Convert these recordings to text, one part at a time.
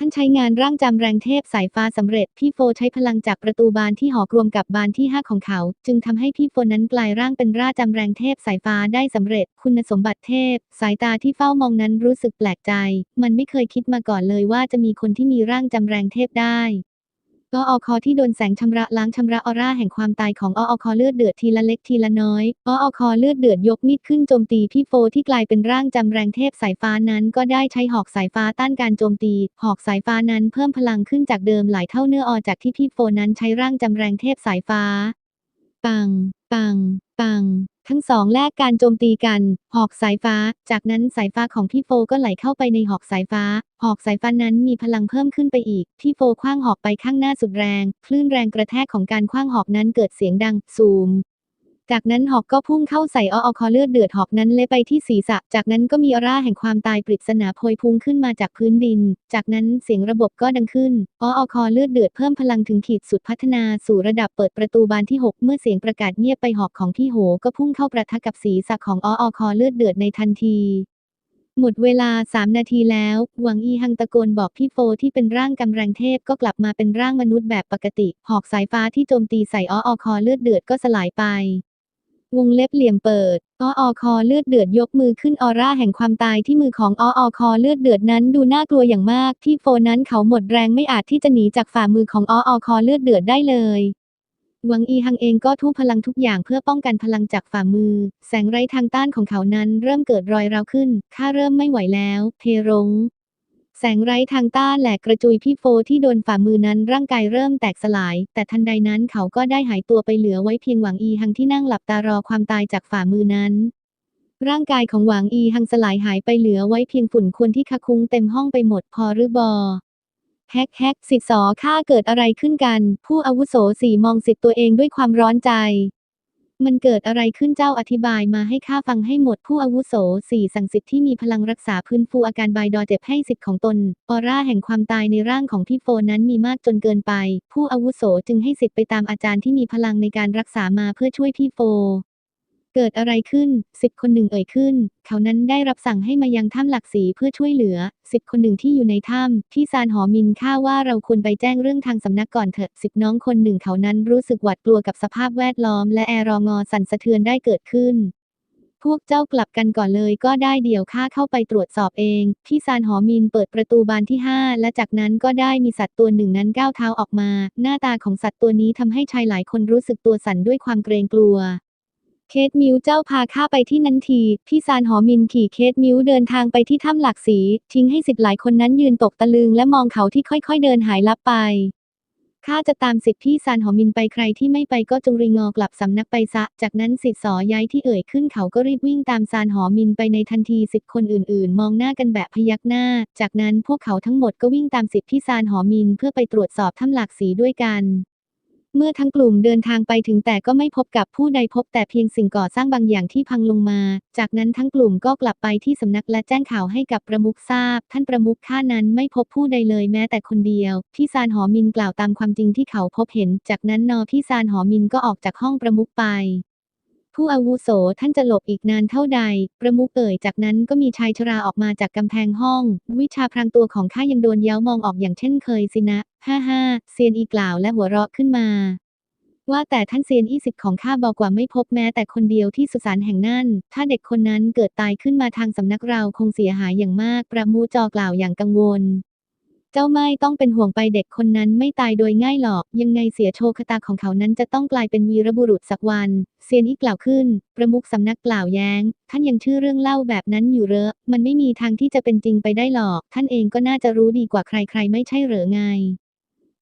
ท่านใช้งานร่างจำแรงเทพสายฟ้าสำเร็จ พี่โฟใช้พลังจากประตูบานที่หอกรวมกับบานที่ 5 ของเขา จึงทำให้พี่โฟนั้นกลายร่างเป็นร่าจำแรงเทพสายฟ้าได้สำเร็จ คุณสมบัติเทพ สายตาที่เฝ้ามองนั้นรู้สึกแปลกใจ มันไม่เคยคิดมาก่อนเลยว่าจะมีคนที่มีร่างจำแรงเทพได้ กออคอที่โดนแสงชำระล้างชำระออร่าแห่งความตายของออคอเลือดเดือดทีละเล็กทีละน้อยออคอเลือดเดือดยกมีดขึ้นโจมตีพี่โฟที่กลายเป็นร่างจำแรงเทพสายฟ้านั้น ก็ได้ใช้หอกสายฟ้าต้านการโจมตี หอกสายฟ้านั้นเพิ่มพลังขึ้นจากเดิมหลายเท่าเนื้ออจากที่พี่โฟนั้นใช้ร่างจำแรงเทพสายฟ้า ปัง ปัง ปัง ทั้งสองแลกการโจมตีกัน หอกสายฟ้า จากนั้นสายฟ้าของพี่โฟก็ไหลเข้าไปในหอกสายฟ้า หอกสายฟ้านั้นมีพลังเพิ่มขึ้นไปอีก พี่โฟคว้างหอกไปข้างหน้าสุดแรง คลื่นแรงกระแทกของการคว้างหอกนั้นเกิดเสียงดังซูม จากนั้นหอกก็พุ่งเข้าใส่ออคอเลือดเดือดหอกนั้นเลยไปที่ศีรษะ จากนั้นก็มีอร่าแห่งความตายปริศนาโพยพุ่งขึ้นมาจากพื้นดิน จากนั้นเสียงระบบก็ดังขึ้นออคอเลือดเดือดเพิ่มพลังถึงขีดสุดพัฒนาสู่ระดับเปิดประตูบานที่ 6 เมื่อเสียงประกาศเงียบไปหอกของพี่โหก็พุ่งเข้าประทะกับศีรษะของออคอเลือดเดือดในทันทีหมดเวลา 3 นาทีแล้ว หวังอีฮังตะโกนบอกพี่โฟที่เป็นร่างกำลังเทพก็กลับมาเป็นร่างมนุษย์แบบปกติ หอกสายฟ้าที่โจมตีใส่ออคอเลือดเดือดก็สลายไป วงเล็บเหลี่ยมเปิดออคอเลือดเดือดยกมือขึ้นออร่าแห่งความตายที่มือของออคอเลือดเดือดนั้นดูน่ากลัวอย่างมาก ที่โฟนั้นเขาหมดแรงไม่อาจที่จะหนีจากฝ่ามือของออคอเลือดเดือดได้เลยหวังอีฮังเองก็ทุ่มพลังทุกอย่างเพื่อป้องกันพลังจากฝ่ามือ แสงไร้ทางต้านของเขานั้นเริ่มเกิดรอยร้าวขึ้นข้าเริ่มไม่ไหวแล้วเทรง แสงไร้ทางต้านแหลกกระจุยพี่โฟที่โดนฝ่ามือนั้นร่างกายเริ่มแตกสลาย แต่ทันใดนั้นเขาก็ได้หายตัวไปเหลือไว้เพียงหวังอีหังที่นั่งหลับตารอความตายจากฝ่ามือนั้น ร่างกายของหวังอีหังสลายหายไปเหลือไว้เพียงฝุ่นควันที่คะคุ้งเต็มห้องไปหมดพอหรือบอแฮกแฮกสิทธิ์สอข้าเกิดอะไรขึ้นกัน ผู้อาวุโสสี่มองสิทธิ์ตัวเองด้วยความร้อนใจ มันเกิดอะไรขึ้นเจ้าอธิบายมาให้ข้าฟังให้หมดผู้อาวุโสสี่สั่งสิทธิ์ที่มีพลังรักษาพื้นฟูอาการบายดอเจ็บให้สิทธิ์ของตน ออร่าแห่งความตายในร่างของพี่โฟนั้นมีมากจนเกินไป ผู้อาวุโสจึงให้สิทธิ์ไปตามอาจารย์ที่มีพลังในการรักษามาเพื่อช่วยพี่โฟ เกิดอะไรขึ้น สิทธิ์คนหนึ่งเอ่ยขึ้น เขานั้นได้รับสั่งให้มายังถ้ำหลักสีเพื่อช่วยเหลือ สิทธิ์คนหนึ่งที่อยู่ในถ้ำพี่ซานหอมินข้าว่าเราควรไปแจ้งเรื่องทางสำนักก่อนเถอะ สิทธิ์น้องคนหนึ่งเขานั้นรู้สึกหวาดกลัวกับสภาพแวดล้อม และแอรองอสั่นสะเทือนได้เกิดขึ้นพวกเจ้ากลับกันก่อนเลยก็ได้เดี๋ยวข้าเข้าไปตรวจสอบเอง พี่ซานหอมินเปิดประตูบานที่ 5 และจากนั้นก็ได้มีสัตว์ตัวหนึ่งนั้นก้าวเท้าออกมา หน้าตาของสัตว์ตัวนี้ทำให้ชายหลายคนรู้สึกตัวสั่นด้วยความเกรงกลัว เคทมิวเจ้าพาข้าไปที่นั้นที พี่ซานหอมินขี่เคทมิวเดินทางไปที่ถ้ำหลักสี ทิ้งให้สิทธิ์หลายคนนั้นยืนตกตะลึงและมองเขาที่ค่อยๆเดินหายลับไป ข้าจะตามสิทธิ์พี่ซานหอมินไปใครที่ไม่ไปก็จงรีงอกลับสำนักไปซะ จากนั้นสิทธิ์สอย้ายที่เอ่ยขึ้นเขาก็รีบวิ่งตามซานหอมินไปในทันทีสิทธิ์คนอื่นๆ มองหน้ากันแบบพยักหน้า จากนั้นพวกเขาทั้งหมดก็วิ่งตามสิทธิ์พี่ซานหอมินเพื่อไปตรวจสอบถ้ำหลักสีด้วยกัน เมื่อทั้งกลุ่มเดินทางไปถึงแต่ก็ไม่พบกับผู้ใดพบแต่เพียงสิ่งก่อสร้างบางอย่างที่พังลงมา จากนั้นทั้งกลุ่มก็กลับไปที่สำนักและแจ้งข่าวให้กับประมุขทราบ ท่านประมุขข้านั้นไม่พบผู้ใดเลยแม้แต่คนเดียว พี่ซานหอมินกล่าวตามความจริงที่เขาพบเห็น จากนั้นนอพี่ซานหอมินก็ออกจากห้องประมุขไป ผู้อาวุโสท่านจะหลบอีกนานเท่าใด ประมุขเอ่ยจากนั้นก็มีชายชราออกมาจากกำแพงห้อง วิชาพรางตัวของข้ายังโดนเย้ามองออกอย่างเช่นเคยสินะ ฮ่าฮ่าเซียนอีกล่าวและหัวเราะขึ้นมา ว่าแต่ท่านเซียนอี้สิทธิ์ของข้าบอกว่าไม่พบแม้แต่คนเดียวที่สุสานแห่งนั้น ถ้าเด็กคนนั้นเกิดตายขึ้นมาทางสำนักเราคงเสียหายอย่างมาก ประมูจอกล่าวอย่างกังวล จ้าไม่ต้องเป็นห่วงไปเด็กคนนั้นไม่ตายโดยง่ายหรอก ยังไงเสียโชคตาของเขานั้นจะต้องกลายเป็นวีรบุรุษสักวัน เซียนอี้กล่าวขึ้น ประมุขสำนักกล่าวแย้ง ท่านยังชื่อเรื่องเล่าแบบนั้นอยู่เหรอมันไม่มีทางที่จะเป็นจริงไปได้หรอก ท่านเองก็น่าจะรู้ดีกว่าใครๆ ไม่ใช่เหรอไง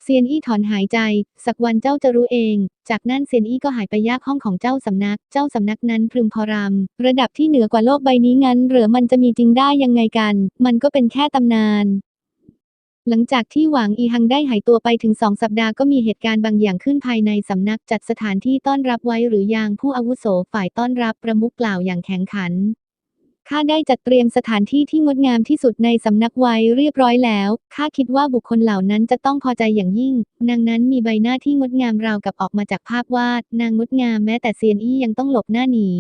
เซียนอี้ถอนหายใจ สักวันเจ้าจะรู้เอง จากนั้นเซียนอี้ก็หายไปยากห้องของเจ้าสำนัก เจ้าสำนักนั้นพึมพอรำระดับที่เหนือกว่าโลกใบนี้งั้นหรือมันจะมีจริงได้ยังไงกัน มันก็เป็นแค่ตำนาน หลังจากที่หวังอีฮังได้หายตัวไปถึงสองสัปดาห์ก็มีเหตุการณ์บางอย่างขึ้นภายในสำนักจัดสถานที่ต้อนรับไว้หรือยังผู้อาวุโสฝ่ายต้อนรับประมุขกล่าวอย่างแข็งขันข้าได้จัดเตรียมสถานที่ที่งดงามที่สุดในสำนักไว้เรียบร้อยแล้ว ข้าคิดว่าบุคคลเหล่านั้นจะต้องพอใจอย่างยิ่ง นางนั้นมีใบหน้าที่งดงามราวกับออกมาจากภาพวาด นางงดงามแม้แต่เซียนอี้ยังต้องหลบหน้าหนี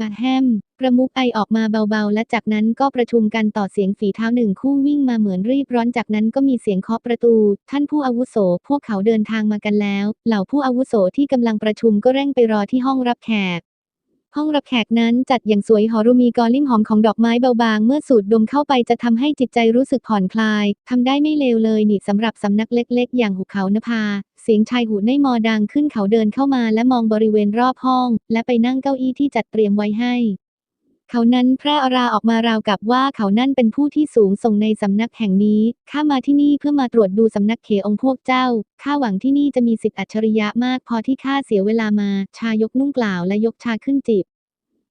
อะแฮม ประมุขไอออกมาเบาๆ และจากนั้นก็ประชุมกันต่อเสียงฝีเท้าหนึ่งคู่วิ่งมาเหมือนรีบร้อนจากนั้นก็มีเสียงเคาะประตู ท่านผู้อาวุโส พวกเขาเดินทางมากันแล้ว เหล่าผู้อาวุโสที่กำลังประชุมก็เร่งไปรอที่ห้องรับแขกห้องรับแขกนั้นจัดอย่างสวยหอรูมีกอลิ่มหอมของดอกไม้เบาบางเมื่อสูดดมเข้าไปจะทำให้จิตใจรู้สึกผ่อนคลายทำได้ไม่เลวเลยนี่สำหรับสำนักเล็กๆ อย่างหุบเขานภา สียงชายหูในมอดังขึ้นเขาเดินเข้ามาและมองบริเวณรอบห้อง และไปนั่งเก้าอี้ที่จัดเตรียมไว้ให้ เขานั้นแพร่อราออกมาราวกับว่าเขานั่นเป็นผู้ที่สูงส่งในสำนักแห่งนี้ ข้ามาที่นี่เพื่อมาตรวจดูสำนักเของพวกเจ้า ข้าหวังที่นี่จะมีสิทธิอัจฉริยะมากพอที่ข้าเสียเวลามา ชายกนุ่งกล่าวและยกชาขึ้นจิบ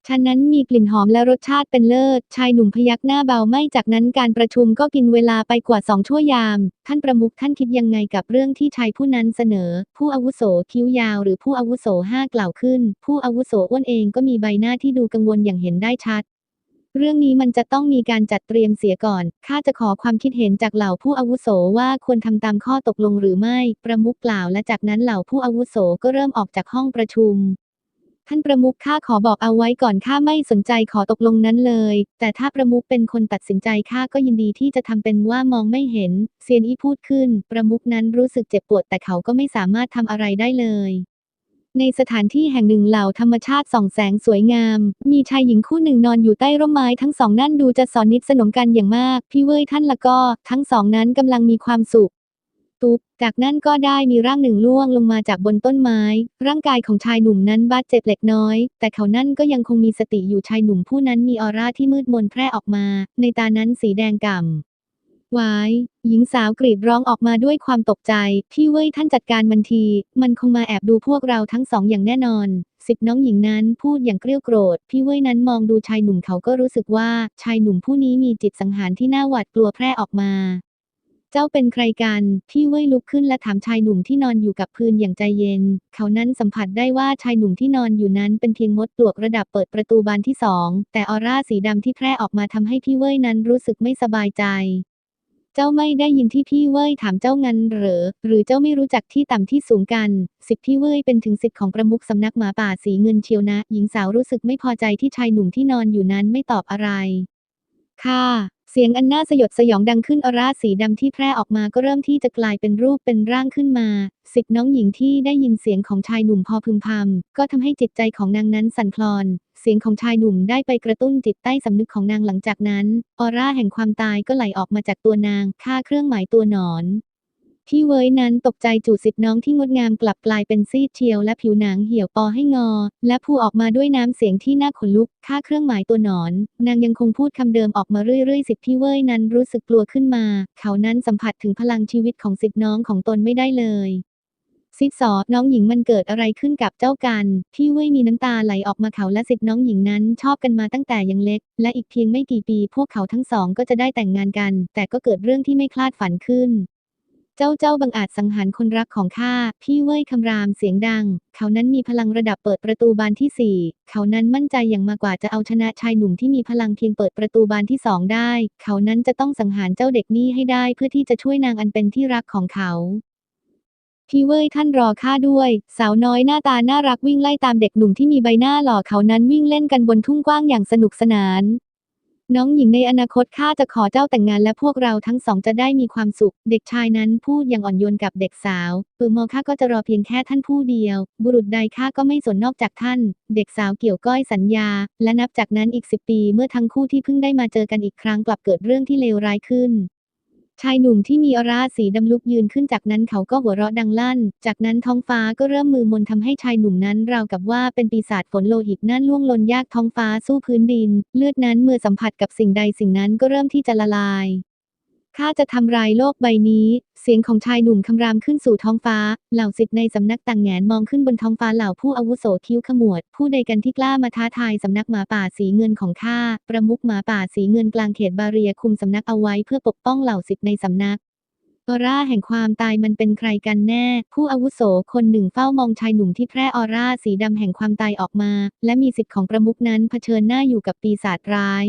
ชานั้นมีกลิ่นหอมและรสชาติเป็นเลิศ ชายหนุ่มพยักหน้าเบาไม่จากนั้นการประชุมก็กินเวลาไปกว่าสองชั่วยาม ท่านประมุขท่านคิดยังไงกับเรื่องที่ชายผู้นั้นเสนอ ผู้อาวุโสคิ้วยาวหรือผู้อาวุโสห้ากล่าวขึ้น ผู้อาวุโสอ้วนเองก็มีใบหน้าที่ดูกังวลอย่างเห็นได้ชัดเรื่องนี้มันจะต้องมีการจัดเตรียมเสียก่อน ข้าจะขอความคิดเห็นจากเหล่าผู้อาวุโสว่าควรทำตามข้อตกลงหรือไม่ ประมุขกล่าวและจากนั้นเหล่าผู้อาวุโสก็เริ่มออกจากห้องประชุม ท่านประมุขข้าขอบอกเอาไว้ก่อนข้าไม่สนใจขอตกลงนั้นเลย แต่ถ้าประมุขเป็นคนตัดสินใจข้าก็ยินดีที่จะทำเป็นว่ามองไม่เห็น เซียนอี้พูดขึ้น ประมุขนั้นรู้สึกเจ็บปวดแต่เขาก็ไม่สามารถทำอะไรได้เลยในสถานที่แห่งหนึ่งเหล่าธรรมชาติส่องแสงสวยงาม มีชายหญิงคู่หนึ่งนอนอยู่ใต้ร่มไม้ทั้งสองนั่นดูจะสอนนิดสนมกันอย่างมาก พี่เว้ยท่านละก็ ทั้งสองนั้นกำลังมีความสุข ตุ๊บจากนั้นก็ได้มีร่างหนึ่งล่วงลงมาจากบนต้นไม้ ร่างกายของชายหนุ่มนั้นบาดเจ็บเล็กน้อย แต่เขานั่นก็ยังคงมีสติอยู่ชายหนุ่มผู้นั้นมีออร่าที่มืดมนแพร่ออกมา ในตานั้นสีแดงก่ำวาย หญิงสาวกรีดร้องออกมาด้วยความตกใจ พี่เว้ยท่านจัดการมันที มันคงมาแอบดูพวกเราทั้งสองอย่างแน่นอนสิทธิน้องหญิงนั้นพูดอย่างเกรี้ยวโกรธ พี่เว้ยนั้นมองดูชายหนุ่มเขาก็รู้สึกว่าชายหนุ่มผู้นี้มีจิตสังหารที่น่าหวาดกลัวแพร่ออกมา จ้าเป็นใครกัน พี่เว่ยลุกขึ้นและถามชายหนุ่มที่นอนอยู่กับพื้นอย่างใจเย็น เขานั้นสัมผัสได้ว่าชายหนุ่มที่นอนอยู่นั้นเป็นเพียงมดปลวกระดับเปิดประตูบานที่สอง แต่ออร่าสีดำที่แพร่ออกมาทำให้พี่เว่ยนั้นรู้สึกไม่สบายใจ เจ้าไม่ได้ยินที่พี่เว่ยถามเจ้างั้นเหรอ หรือเจ้าไม่รู้จักที่ต่ำที่สูงกัน สิทธิพี่เว่ยเป็นถึงสิทธิ์ของประมุขสำนักหมาป่าสีเงินเชียวนะ หญิงสาวรู้สึกไม่พอใจที่ชายหนุ่มที่นอนอยู่นั้นไม่ตอบอะไร ค่ะ เสียงอันน่าสยดสยองดังขึ้นออร่าสีดำที่แพร่ออกมาก็เริ่มที่จะกลายเป็นรูปเป็นร่างขึ้นมา สิทธิน้องหญิงที่ได้ยินเสียงของชายหนุ่มพอพึมพำก็ทำให้จิตใจของนางนั้นสั่นคลอน เสียงของชายหนุ่มได้ไปกระตุ้นจิตใต้สำนึกของนางหลังจากนั้น ออร่าแห่งความตายก็ไหลออกมาจากตัวนาง ค่าเครื่องหมายตัวหนอน พี่เว้ยนั้นตกใจจู่สิทธิ์น้องที่งดงามกลับกลายเป็นซีดเชียวและผิวหนังเหี่ยวปอให้งอ และพูออกมาด้วยน้ำเสียงที่น่าขนลุก ค่าเครื่องหมายตัวหนอน นางยังคงพูดคำเดิมออกมาเรื่อยๆสิทธิ์พี่เว้ยนั้นรู้สึกกลัวขึ้นมา เขานั้นสัมผัสถึงพลังชีวิตของสิทธิ์น้องของตนไม่ได้เลยซิดสอน้องหญิงมันเกิดอะไรขึ้นกับเจ้ากัน พี่เว้ยมีน้ำตาไหลออกมาเขาและสิทธิ์น้องหญิงนั้นชอบกันมาตั้งแต่ยังเล็ก และอีกเพียงไม่กี่ปี พวกเขาทั้งสองก็จะได้แต่งงานกัน แต่ก็เกิดเรื่องที่ไม่คลาดฝันขึ้น เจ้าเจ้าบังอาจสังหารคนรักของข้า พี่เว่ยคำรามเสียงดัง เขานั้นมีพลังระดับเปิดประตูบานที่สี่เขานั้นมั่นใจอย่างมากกว่าจะเอาชนะชายหนุ่มที่มีพลังเพียงเปิดประตูบานที่สองได้ เขานั้นจะต้องสังหารเจ้าเด็กนี่ให้ได้เพื่อที่จะช่วยนางอันเป็นที่รักของเขาพี่เว่ยท่านรอข้าด้วย สาวน้อยหน้าตาน่ารักวิ่งไล่ตามเด็กหนุ่มที่มีใบหน้าหล่อเขานั้นวิ่งเล่นกันบนทุ่งกว้างอย่างสนุกสนาน น้องหญิงในอนาคตข้าจะขอเจ้าแต่งงานและพวกเราทั้งสองจะได้มีความสุข เด็กชายนั้นพูดอย่างอ่อนโยนกับเด็กสาว ปือมอข้าก็จะรอเพียงแค่ท่านผู้เดียว บุรุษใดข้าก็ไม่สนนอกจากท่าน เด็กสาวเกี่ยวก้อยสัญญา และนับจากนั้นอีกสิบปีเมื่อทั้งคู่ที่เพิ่งได้มาเจอกันอีกครั้งกลับเกิดเรื่องที่เลวร้ายขึ้น ชายหนุ่มที่มีออร่าสีดำลุกยืนขึ้นจากนั้นเขาก็หัวเราะดังลั่น จากนั้นท้องฟ้าก็เริ่มมือมนทำให้ชายหนุ่มนั้นราวกับว่าเป็นปีศาจฝนโลหิตนั่นล่วงลนยากท้องฟ้าสู้พื้นดิน เลือดนั้นเมื่อสัมผัสกับสิ่งใดสิ่งนั้นก็เริ่มที่จะละลาย ข้าจะทำลายโลกใบนี้ เสียงของชายหนุ่มคำรามขึ้นสู่ท้องฟ้า เหล่าสิทธิ์ในสำนักต่างแงนมองขึ้นบนท้องฟ้าเหล่าผู้อาวุโสคิ้วขมวด ผู้ใดกันที่กล้ามาท้าทายสำนักหมาป่าสีเงินของข้า ประมุขหมาป่าสีเงินกลางเขตบาเรียคุมสำนักเอาไว้เพื่อปกป้องเหล่าสิทธิ์ในสำนักออร่าแห่งความตายมันเป็นใครกันแน่ ผู้อาวุโสคนหนึ่งเฝ้ามองชายหนุ่มที่แพร่ออร่าสีดำแห่งความตายออกมา และมีสิทธิ์ของประมุขนั้นเผชิญหน้าอยู่กับปีศาจร้าย